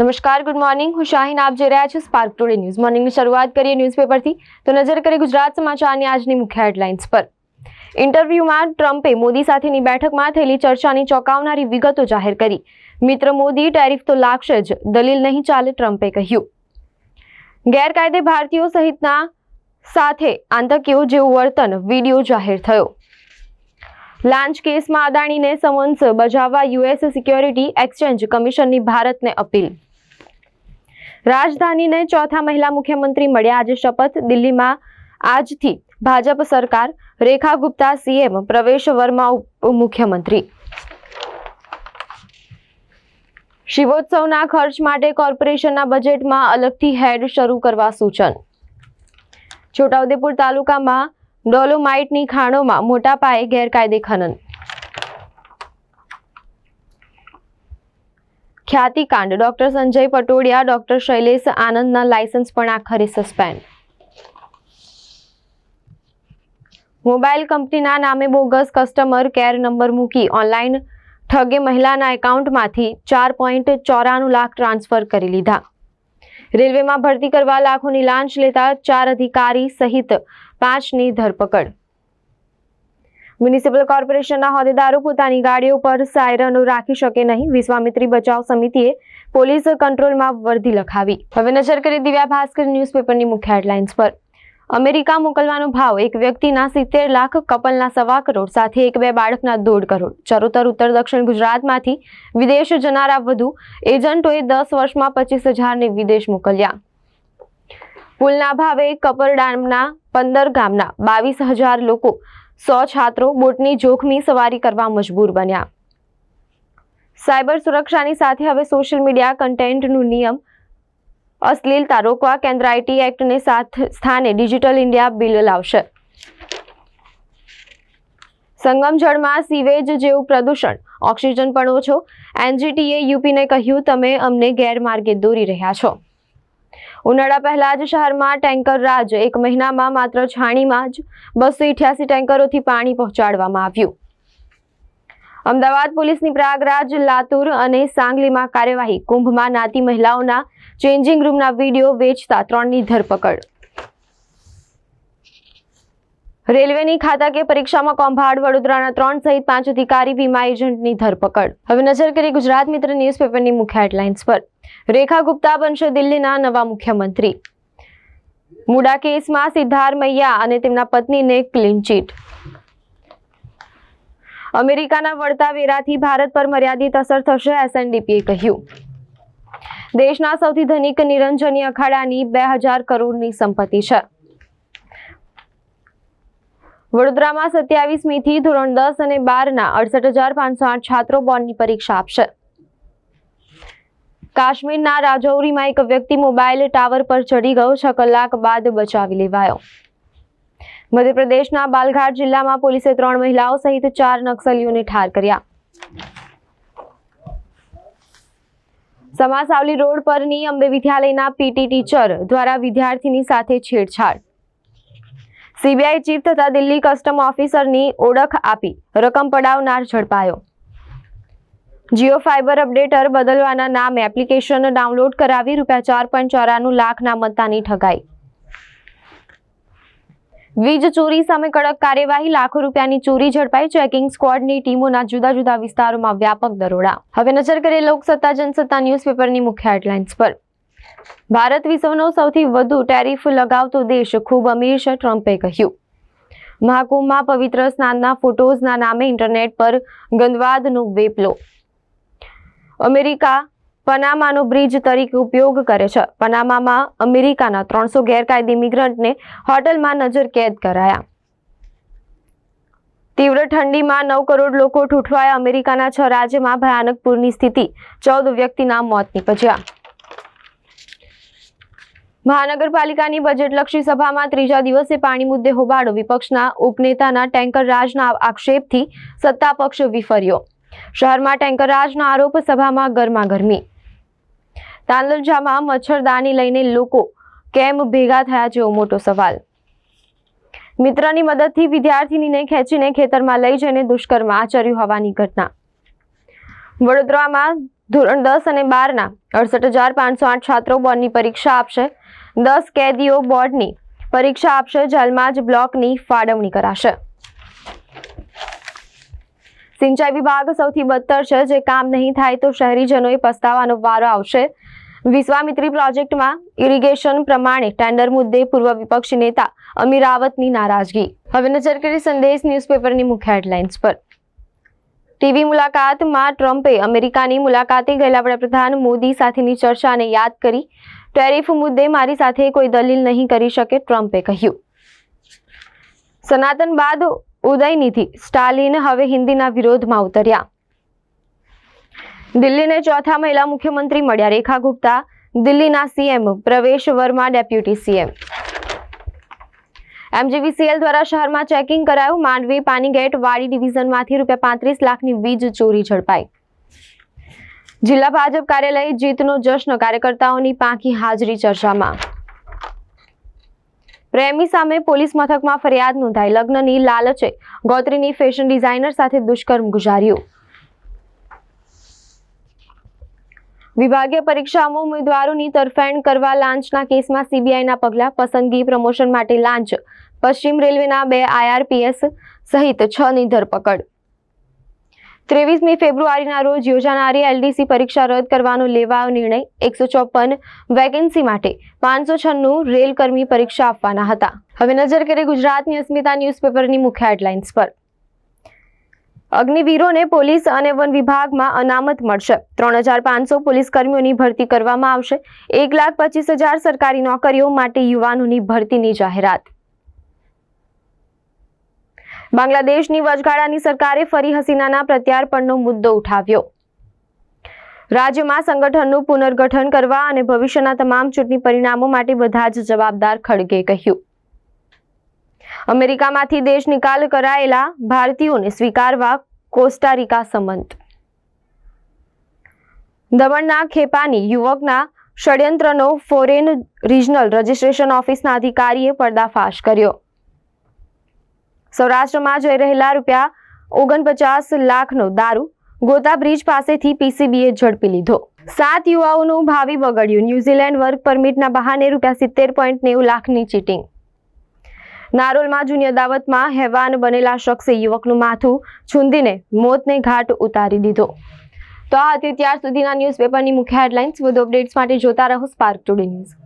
નમસ્કાર good morning હું શાહીન, આપ જોઈ રહ્યા છો સ્પાર્ક ટુડે ન્યૂઝ મોર્નિંગની શરૂઆત કરીએ ન્યૂઝપેપરથી તો નજર કરીએ ગુજરાત સમાચારની આજની મુખ્ય હેડલાઇન્સ પર. ઇન્ટરવ્યુમાં ટ્રમ્પે મોદી સાથેની બેઠકમાં થયેલી ચર્ચાની ચોંકાવનારી વિગતો જાહેર કરી. મિત્ર મોદી, ટેરિફ તો લાગશે જ. દલીલ નહીં ચાલે ટ્રમ્પે કહ્યું. ગેરકાયદે ભારતીયો સહિતના સાથે આતંકીઓ જેવું વર્તન વીડિયો જાહેર થયો. લાંચ કેસમાં અદાણીને સમન્સ બજાવવા યુએસ સિક્યોરિટી એક્સચેન્જ કમિશનની ભારતને અપીલ. રાજધાનીને ચોથા મહિલા મુખ્યમંત્રી મળ્યા આજે શપથ, દિલ્હીમાં આજથી ભાજપ સરકાર, રેખા ગુપ્તા સીએમ, પ્રવેશ વર્મા મુખ્યમંત્રી. શિવોત્સવના ખર્ચ માટે કોર્પોરેશનના બજેટમાં અલગથી હેડ શરૂ કરવા સૂચન. છોટાઉદેપુર તાલુકામાં ડોલોમાઇટની ખાણોમાં મોટા પાયે ગેરકાયદે ખનન ખ્યાતિકાંડ. ડોક્ટર સંજય પટોડિયા ડોક્ટર શૈલેષ આનંદના લાયસન્સ પણ આખરે સસ્પેન્ડ. મોબાઈલ કંપનીના નામે બોગસ કસ્ટમર કેર નંબર મૂકી ઓનલાઈન ઠગે મહિલાના એકાઉન્ટમાંથી ચાર પોઈન્ટ ચોરાણું લાખ ટ્રાન્સફર કરી લીધા. રેલવેમાં ભરતી કરવા લાખોની લાંચ લેતા ચાર અધિકારી સહિત પાંચની ધરપકડ. મ્યુનિસિપલ કોર્પોરેશનના હોદ્દેદારો પોતાની ગાડીઓ પર સાયરનો રાખી શકે નહીં. વિશ્વામિત્રી બચાવ સમિતિએ પોલીસ કંટ્રોલમાં વર્ધી લખાવી. હવે નજર કરી દિવ્યા ભાસ્કર ન્યૂઝપેપરની મુખ્ય હેડલાઇન્સ પર. અમેરિકા મોકલવાનો ભાવ એક વ્યક્તિના સિત્તેર લાખ, કપલના સવા કરોડ સાથે એક બે બાળકના દોઢ કરોડ. ચરોતર ઉત્તર દક્ષિણ ગુજરાતમાંથી વિદેશ જનારા વધુ. એજન્ટોએ દસ વર્ષમાં પચીસ હજારને વિદેશ મોકલ્યા. પુલના ભાવે કપરડામના પંદર ગામના બાવીસ હજાર લોકો, સો છાત્રો બોટની જોખમી સવારી કરવા મજબૂર બન્યા. સાયબર સુરક્ષાની સાથે હવે સોશિયલ મીડિયા કન્ટેન્ટનું નિયમ અશ્લીલતા રોકવા કેન્દ્ર આઈટી એક્ટને સાથ સ્થાને ડિજિટલ ઇન્ડિયા બિલ લાવશે. સંગમ જળમાં સીવેજ જેવું પ્રદૂષણ, ઓક્સિજન પણ ઓછો, એનજીટીએ યુપીને કહ્યું, તમે અમને ગેરમાર્ગે દોરી રહ્યા છો. ઉનાળા પહેલા જ શહેરમાં ટેન્કર રાજ એક મહિનામાં માત્ર છાણીમાં જ બસો ઇઠ્યાસી ટેન્કરોથી પાણી પહોંચાડવામાં આવ્યું. અમદાવાદ પોલીસની પ્રયાગરાજ, લાતુર અને સાંગલીમાં કાર્યવાહી. કુંભમાં નાતી મહિલાઓના ચેન્જિંગ રૂમના વીડિયો વેચતા ત્રણની ધરપકડ. રેલવેની ખાતાકીય પરીક્ષામાં કૌભાંડ, વડોદરાના ત્રણ સહિત પાંચ અધિકારી વીમા એજન્ટની ધરપકડ. હવે નજર કરીએ ગુજરાત મિત્ર ન્યૂઝપેપરની મુખ્ય હેડલાઇન્સ પર. રેખા ગુપ્તા બનશે દિલ્હીના નવા મુખ્યમંત્રી. મુડા કેસમાં સિદ્ધારમૈયા અને તેમના પત્નીને ક્લીન ચીટ અમેરિકાના વળતા વેરાથી ભારત પર મર્યાદિત અસર થશે એસએનડીપીએ કહ્યું. દેશના સૌથી ધનિક, નિરંજની અખાડાની બે હજાર કરોડની સંપત્તિ છે. વડોદરામાં સત્યાવીસમીથી ધોરણ દસ અને બારના અડસઠ હજાર પાંચસો આઠ છાત્રો બોર્ડની પરીક્ષા આપશે. કાશ્મીરના રાજૌરીમાં એક વ્યક્તિ મોબાઈલ ટાવર પર ચડી ગયો, છ કલાક બાદ બચાવી લેવાયો. મધ્યપ્રદેશના બાલઘાટ જિલ્લામાં પોલીસે ત્રણ મહિલાઓ સહિત ચાર નક્સલીઓને ઠાર કર્યા. સમાસાવલી રોડ પરની અંબે વિદ્યાલયના પીટી ટીચર દ્વારા વિદ્યાર્થીની સાથે છેડછાડ. સીબીઆઈ ચીફ તથા દિલ્હી કસ્ટમ ઓફિસરની ઓળખ આપી. રકમ પડાવનાર ઝડપાયો. જીઓ ફાઇબર અપડેટર બદલવાના નામે એપ્લિકેશન ડાઉનલોડ કરાવી રૂપિયા ચાર પોઈન્ટ ચોરાણું લાખના મત્તાની ઠગાઈ. વીજ ચોરી સામે કડક કાર્યવાહી, લાખો રૂપિયાની ચોરી ઝડપાઈ. ચેકિંગ સ્ક્વોડની ટીમોના જુદા જુદા વિસ્તારોમાં વ્યાપક દરોડા. હવે નજર કરીએ લોકસત્તા, જનસત્તા ન્યૂઝપેપરની મુખ્ય હેડલાઇન્સ પર. ભારત વિશ્વનો સૌથી વધુ ટેરિફ લગાવતો દેશ ખૂબ અમીર છે ટ્રમ્પે કહ્યું. મહાકુંભમાં પવિત્ર સ્નાનના ફોટોઝના નામે ઇન્ટરનેટ પર ગંદવાદનો વેપલો. અમેરિકા પનામાનો બ્રિજ તરીકે ઉપયોગ કરે છે. પનામામાં અમેરિકાના ત્રણસો ગેરકાયદે મિગ્રન્ટને હોટલમાં નજર કેદ કરાયા. તીવ્ર ઠંડીમાં નવ કરોડ લોકો ઠૂઠવાયા અમેરિકાના છ રાજ્યમાં ભયાનક પૂરની સ્થિતિ. ચૌદ વ્યક્તિના મોત નીપજ્યા. મહાનગરપાલિકાની બજેટલક્ષી સભામાં ત્રીજા દિવસે પાણી મુદ્દે હોબાળો. વિપક્ષના ઉપનેતાના ટેન્કર આક્ષેપથી સત્તા વિફર્યો. શહેરમાં ટેન્કર આરોપ સભામાં ગરમાગરમી. તાંદલજામાં મચ્છરદાની લઈને લોકો કેમ ભેગા થયા જેવો મોટો સવાલ. મિત્રની મદદથી વિદ્યાર્થીનીને ખેંચીને ખેતરમાં લઈ જઈને દુષ્કર્મ આચર્યું હોવાની ઘટના. વડોદરામાં ધોરણ દસ અને બારના અડસઠ હજાર પાંચસો આઠ છાત્રો બોર્ડની પરીક્ષા આપશે. દસ કેદીઓ બોર્ડની પરીક્ષા આપશે, જેલમાં જ બ્લોકની ફાળવણી કરાશે. સિંચાઈ વિભાગ સૌથી બદતર છે, જે કામ નહીં થાય તો શહેરીજનોએ પસ્તાવાનો વારો આવશે. વિશ્વામિત્રી પ્રોજેક્ટમાં ઇરિગેશન પ્રમાણે ટેન્ડર મુદ્દે પૂર્વ વિપક્ષી નેતા અમીરાવતની નારાજગી. હવે નજર કરી સંદેશ ન્યૂઝપેપરની મુખ્ય હેડલાઇન્સ પર. ટીવી મુલાકાતમાં ટ્રમ્પે અમેરિકાની મુલાકાતે ગયેલા વડાપ્રધાન મોદી સાથેની ચર્ચાને યાદ કરી. ટેરિફ મુદ્દે મારી સાથે કોઈ દલીલ નહીં કરી શકે, ટ્રમ્પે કહ્યું. સનાતન બાદ ઉદયનિધિ સ્ટાલિન હવે હિન્દીના વિરોધમાં ઉતર્યા. દિલ્હીને ચોથા મહિલા મુખ્યમંત્રી મળ્યા, રેખા ગુપ્તા, દિલ્હીના સીએમ પ્રવેશ વર્મા, ડેપ્યુટી સીએમ. એમજીવીસીએલ દ્વારા શહેરમાં ચેકિંગ કરાયું. માંડવી પાનીગેટ વાડી ડિવિઝનમાંથી રૂપિયા પાંત્રીસ લાખની વીજ ચોરી ઝડપાઈ. જિલ્લા ભાજપ કાર્યાલય જીતનો જશ્ન, કાર્યકર્તાઓની પાંખી હાજરી ચર્ચામાં. પ્રેમી સામે પોલીસ મથકમાં ફરિયાદ નોંધાઈ. લગ્નની લાલચે ગોત્રીની ફેશન ડિઝાઇનર સાથે દુષ્કર્મ ગુજાર્યું. વિભાગીય પરીક્ષામાં ઉમેદવારોની તરફેણ કરવા લાંચના કેસમાં સીબીઆઈના પગલાં. પસંદગી, પ્રમોશન માટે લાંચ. પશ્ચિમ રેલવેના બે આઈઆરપીએસ સહિત છ ની ધરપકડ. ત્રેવીસમી ફેબ્રુઆરીના રોજ યોજાનારી એલડીસી પરીક્ષા રદ કરવાનો લેવાયો નિર્ણય એકસો ચોપન વેકેન્સી માટે પાંચસો છન્નું રેલકર્મી પરીક્ષા આપવાના હતા. હવે નજર કરીએ ગુજરાતની અસ્મિતા ન્યૂઝપેપરની મુખ્ય હેડલાઇન્સ પર. અગ્નિવીરોને પોલીસ અને વન વિભાગમાં અનામત મળશે. ત્રણ હજાર પાંચસો પોલીસ કર્મીઓની ભરતી કરવામાં આવશે. એક લાખ પચીસ હજાર સરકારી નોકરીઓ માટે યુવાનોની ભરતીની જાહેરાત. બાંગ્લાદેશની વચગાળાની સરકારે ફરી હસીનાના પ્રત્યાર્પણનો મુદ્દો ઉઠાવ્યો. રાજ્યમાં સંગઠનનું પુનર્ગઠન કરવા અને ભવિષ્યના તમામ ચૂંટણી પરિણામો માટે બધા જ જવાબદાર ખડગે કહ્યું. અમેરિકામાંથી દેશ નિકાલ કરાયેલા ભારતીયોને સ્વીકારવા કોસ્ટારિકા સંમત. દમણના ખેપાની યુવકના ષડયંત્રનો ફોરેન રિજનલ રજિસ્ટ્રેશન ઓફિસના અધિકારીએ પર્દાફાશ કર્યો. સૌરાષ્ટ્રમાં જઈ રહેલા રૂપિયા ઓગણપચાસ લાખનો દારૂ ગોતા બ્રિજ પાસેથી પીસીબીએ ઝડપી લીધો. સાત યુવાઓનું ભાવિ બગડ્યું ન્યૂઝીલેન્ડ વર્ક પરમિટના બહાને રૂપિયા સિત્તેર પોઈન્ટ નેવું લાખની ચીટિંગ. નારોલમાં જૂની અદાવતમાં હેવાન બનેલા શખ્સે યુવકનું માથું છૂંદીને મોતને ઘાટ ઉતારી દીધો. તો આ હતી ત્યાર સુધીના ન્યૂઝપેપરની મુખ્ય હેડલાઇન્સ. વધુ અપડેટ્સ માટે જોતા રહો સ્પાર્ક ટુડે ન્યૂઝ.